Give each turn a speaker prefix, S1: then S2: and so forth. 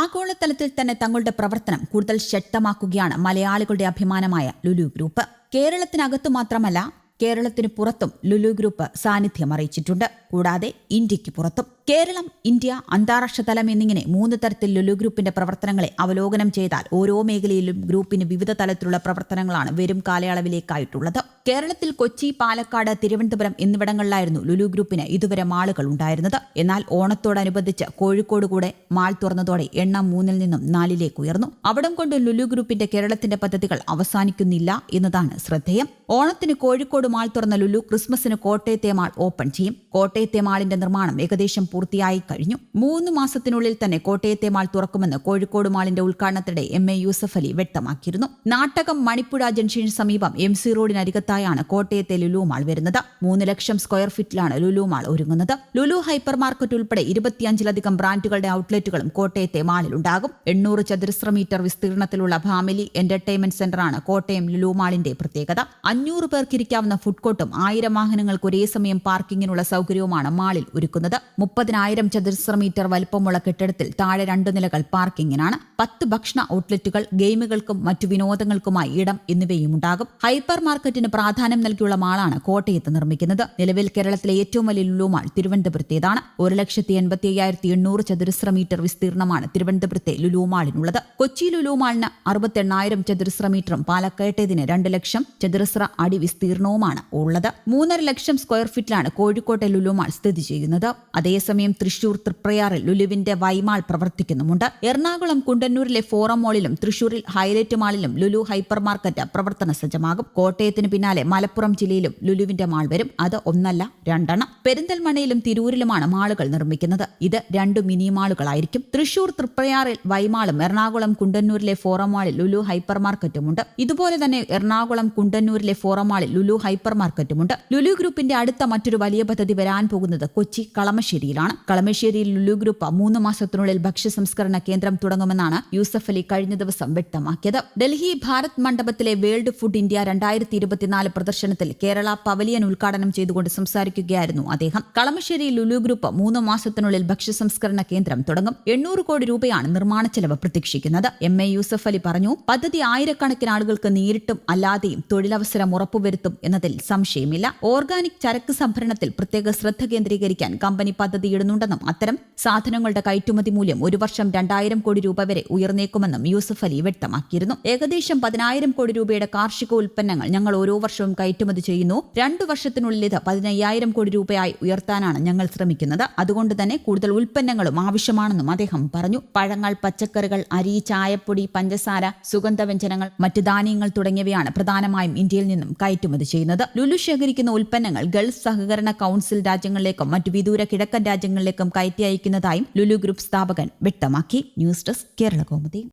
S1: ആഗോളതലത്തിൽ തന്നെ തങ്ങളുടെ പ്രവർത്തനം കൂടുതൽ ശക്തമാക്കുകയാണ് മലയാളികളുടെ അഭിമാനമായ ലുലു ഗ്രൂപ്പ്. കേരളത്തിനകത്തു മാത്രമല്ല കേരളത്തിന് പുറത്തും ലുലു ഗ്രൂപ്പ് സാന്നിധ്യം അറിയിച്ചിട്ടുണ്ട്. കൂടാതെ ഇന്ത്യയ്ക്ക് പുറത്തും. കേരളം ഇന്ത്യ അന്താരാഷ്ട്ര തലം എന്നിങ്ങനെ മൂന്ന് തരത്തിൽ ലുലു ഗ്രൂപ്പിന്റെ പ്രവർത്തനങ്ങളെ അവലോകനം ചെയ്താൽ ഓരോ മേഖലയിലും ഗ്രൂപ്പിന് വിവിധ തലത്തിലുള്ള പ്രവർത്തനങ്ങളാണ് വരും കാലയളവിലേക്കായിട്ടുള്ളത്. കേരളത്തിൽ കൊച്ചി പാലക്കാട് തിരുവനന്തപുരം എന്നിവിടങ്ങളിലായിരുന്നു ലുലു ഗ്രൂപ്പിന് ഇതുവരെ മാളുകൾ ഉണ്ടായിരുന്നത്. എന്നാൽ ഓണത്തോടനുബന്ധിച്ച് കോഴിക്കോട് കൂടെ മാൾ തുറന്നതോടെ എണ്ണം മൂന്നിൽ നിന്നും നാലിലേക്ക് ഉയർന്നു. അവിടം കൊണ്ട് ലുലു ഗ്രൂപ്പിന്റെ കേരളത്തിന്റെ പദ്ധതികൾ അവസാനിക്കുന്നില്ല എന്നതാണ് ശ്രദ്ധേയം. ഓണത്തിന് കോഴിക്കോട് മാൾ തുറന്ന ലുലു ക്രിസ്മസിന് കോട്ടയത്തെ മാൾ ഓപ്പൺ ചെയ്യും. കോട്ടയത്തെ മാളിന്റെ നിർമ്മാണം ഏകദേശം പൂർത്തിയായി കഴിഞ്ഞു. മൂന്ന് മാസത്തിനുള്ളിൽ തന്നെ കോട്ടയത്തെ മാൾ തുറക്കുമെന്ന് കോഴിക്കോട് മാളിന്റെ ഉദ്ഘാടനത്തിനിടെ എം എ യൂസഫ് അലി വ്യക്തമാക്കിയിരുന്നു. നാട്ടകം മണിപ്പുഴ ജംഗ്ഷന് സമീപം എം സി റോഡിനരികത്തായാണ് കോട്ടയത്തെ ലുലു മാൾ വരുന്നത്. മൂന്ന് ലക്ഷം സ്ക്വയർ ഫീറ്റിലാണ് ലുലു മാൾ ഒരുങ്ങുന്നത്. ലുലു ഹൈപ്പർ മാർക്കറ്റ് ഉൾപ്പെടെ ഇരുപത്തിയഞ്ചിലധികം ബ്രാൻഡുകളുടെ ഔട്ട്ലെറ്റുകളും കോട്ടയത്തെ മാളിലുണ്ടാകും. എണ്ണൂറ് ചതുരശ്ര മീറ്റർ വിസ്തീർണത്തിലുള്ള ഫാമിലി എന്റർടൈൻമെന്റ് സെന്ററാണ് കോട്ടയം ലുലു മാളിന്റെ പ്രത്യേകത. അഞ്ഞൂറ് പേർക്കിരിക്കാവുന്ന ഫുഡ് കോർട്ടും ആയിരം വാഹനങ്ങൾക്ക് ഒരേ സമയം പാർക്കിങ്ങിനുള്ള സൗകര്യവുമാണ് മാളിൽ ഒരുക്കുന്നത്. മുപ്പതിനായിരം ചതുരശ്ര മീറ്റർ വലുപ്പമുള്ള കെട്ടിടത്തിൽ താഴെ രണ്ട് നിലകൾ പാർക്കിങ്ങിനാണ്. പത്ത് ഭക്ഷണ ഔട്ട്ലെറ്റുകൾ ഗെയിമുകൾക്കും മറ്റു വിനോദങ്ങൾക്കുമായി ഇടം എന്നിവയും ഉണ്ടാകും ഹൈപ്പർ മാർക്കറ്റിന് പ്രാധാന്യം നൽകിയുള്ള മാളാണ് കോട്ടയത്ത് നിർമ്മിക്കുന്നത്. നിലവിൽ കേരളത്തിലെ ഏറ്റവും വലിയ ലുലു മാൾ തിരുവനന്തപുരത്തേതാണ്. ഒരു ലക്ഷത്തി എൺപത്തി അയ്യായിരത്തി എണ്ണൂറ് ചതുരശ്ര മീറ്റർ വിസ്തീർണമാണ് തിരുവനന്തപുരത്തെ ലുലു മാളിനുള്ളത്. കൊച്ചി ലുലു മാളിന് അറുപത്തെണ്ണായിരം ചതുരശ്ര മീറ്ററും പാലക്കേട്ടതിന് രണ്ട് ലക്ഷം ചതുരശ്ര അടി വിസ്തീർണവുമാണ് ഉള്ളത്. മൂന്നര ലക്ഷം സ്ക്വയർ ഫീറ്റിലാണ് കോഴിക്കോട്ടെ ലുലു മാൾ സ്ഥിതി ചെയ്യുന്നത്. അതേസമയം തൃശൂർ തൃപ്രയാറിൽ ലുലുവിന്റെ വൈമാൾ പ്രവർത്തിക്കുന്നുമുണ്ട്. എറണാകുളം കുണ്ടന്നൂരിലെ ഫോറം മാളിലും തൃശൂരിൽ ഹൈലൈറ്റ് മാളിലും ലുലു ഹൈപ്പർ മാർക്കറ്റ് പ്രവർത്തന സജ്ജമാകും. കോട്ടയത്തിന് പിന്നാലെ മലപ്പുറം ജില്ലയിലും ലുലുവിന്റെ മാൾ വരും. അത് ഒന്നല്ല രണ്ടെണ്ണം. പെരിന്തൽമണയിലും തിരൂരിലുമാണ് മാളുകൾ നിർമ്മിക്കുന്നത്. ഇത് രണ്ട് മിനി മാളുകളായിരിക്കും. തൃശൂർ തൃപ്രയാറിൽ വൈമാളും എറണാകുളം കുണ്ടന്നൂരിലെ ഫോറം മാളിൽ ലുലു ഹൈപ്പർ മാർക്കറ്റുമുണ്ട്. ഇതുപോലെ തന്നെ എറണാകുളം കുണ്ടന്നൂരിലെ ഫോറം മാളിൽ ലുലു ഹൈപ്പർ മാർക്കറ്റുമുണ്ട്. ലുലു ഗ്രൂപ്പിന്റെ അടുത്ത മറ്റൊരു വലിയ പദ്ധതി വരാൻ പോകുന്നത് കൊച്ചി കളമശ്ശേരിയിലാണ്. കളമശ്ശേരിയിൽ ലുലു ഗ്രൂപ്പ് മൂന്ന് മാസത്തിനുള്ളിൽ ഭക്ഷ്യ സംസ്കരണ കേന്ദ്രം തുടങ്ങുമെന്നാണ് യൂസഫ് അലി കഴിഞ്ഞ ദിവസം വ്യക്തമാക്കിയത്. ഡൽഹി ഭാരത് മണ്ഡപത്തിലെ വേൾഡ് ഫുഡ് ഇന്ത്യ രണ്ടായിരത്തി ഇരുപത്തിനാല് പ്രദർശനത്തിൽ കേരള പവലിയൻ ഉദ്ഘാടനം ചെയ്തുകൊണ്ട് സംസാരിക്കുകയായിരുന്നു അദ്ദേഹം. കളമശ്ശേരി ലുലു ഗ്രൂപ്പ് മൂന്ന് മാസത്തിനുള്ളിൽ ഭക്ഷ്യ സംസ്കരണ കേന്ദ്രം തുടങ്ങും. എണ്ണൂറ് കോടി രൂപയാണ് നിർമ്മാണ ചെലവ് പ്രതീക്ഷിക്കുന്നത്. എം എ യൂസഫ് അലി പറഞ്ഞു പദ്ധതി ആയിരക്കണക്കിന് ആളുകൾക്ക് നേരിട്ടും അല്ലാതെയും തൊഴിലവസരം ഉറപ്പുവരുത്തും എന്നതിൽ സംശയമില്ല. ഓർഗാനിക് ചരക്ക് സംഭരണത്തിൽ പ്രത്യേക ശ്രദ്ധ കേന്ദ്രീകരിക്കാൻ കമ്പനി പദ്ധതിയിടുന്നുണ്ടെന്നും അത്തരം സാധനങ്ങളുടെ കയറ്റുമതി മൂല്യം ഒരു വർഷം രണ്ടായിരം കോടി രൂപ വരെ ഉയർന്നേക്കുമെന്നും യൂസഫ് അലി വ്യക്തമാക്കിയിരുന്നു. ഏകദേശം പതിനായിരം കോടി രൂപയുടെ കാർഷിക ഉൽപ്പന്നങ്ങൾ ഞങ്ങൾ ഓരോ വർഷവും കയറ്റുമതി ചെയ്യുന്നു. രണ്ടു വർഷത്തിനുള്ളിൽ ഇത് പതിനയ്യായിരം കോടി രൂപയായി ഉയർത്താനാണ് ഞങ്ങൾ ശ്രമിക്കുന്നത്. അതുകൊണ്ട് തന്നെ കൂടുതൽ ഉൽപ്പന്നങ്ങളും ആവശ്യമാണെന്നും അദ്ദേഹം പറഞ്ഞു. പഴങ്ങൾ പച്ചക്കറികൾ അരി ചായപ്പൊടി പഞ്ചസാര സുഗന്ധവ്യഞ്ജനങ്ങൾ മറ്റ് ധാന്യങ്ങൾ തുടങ്ങിയവയാണ് പ്രധാനമായും ഇന്ത്യയിൽ നിന്നും കയറ്റുമതി ചെയ്യുന്നത്. ലുലു ശേഖരിക്കുന്ന ഉൽപ്പന്നങ്ങൾ ഗൾഫ് സഹകരണ കൌൺസിൽ രാജ്യങ്ങളിലേക്കും മറ്റ് വിദൂര കിഴക്കൻ രാജ്യങ്ങളിലേക്കും കയറ്റി അയക്കുന്നതായും ലുലു ഗ്രൂപ്പ് സ്ഥാപകൻ വ്യക്തമാക്കി. News desk Kerala Kaumudi.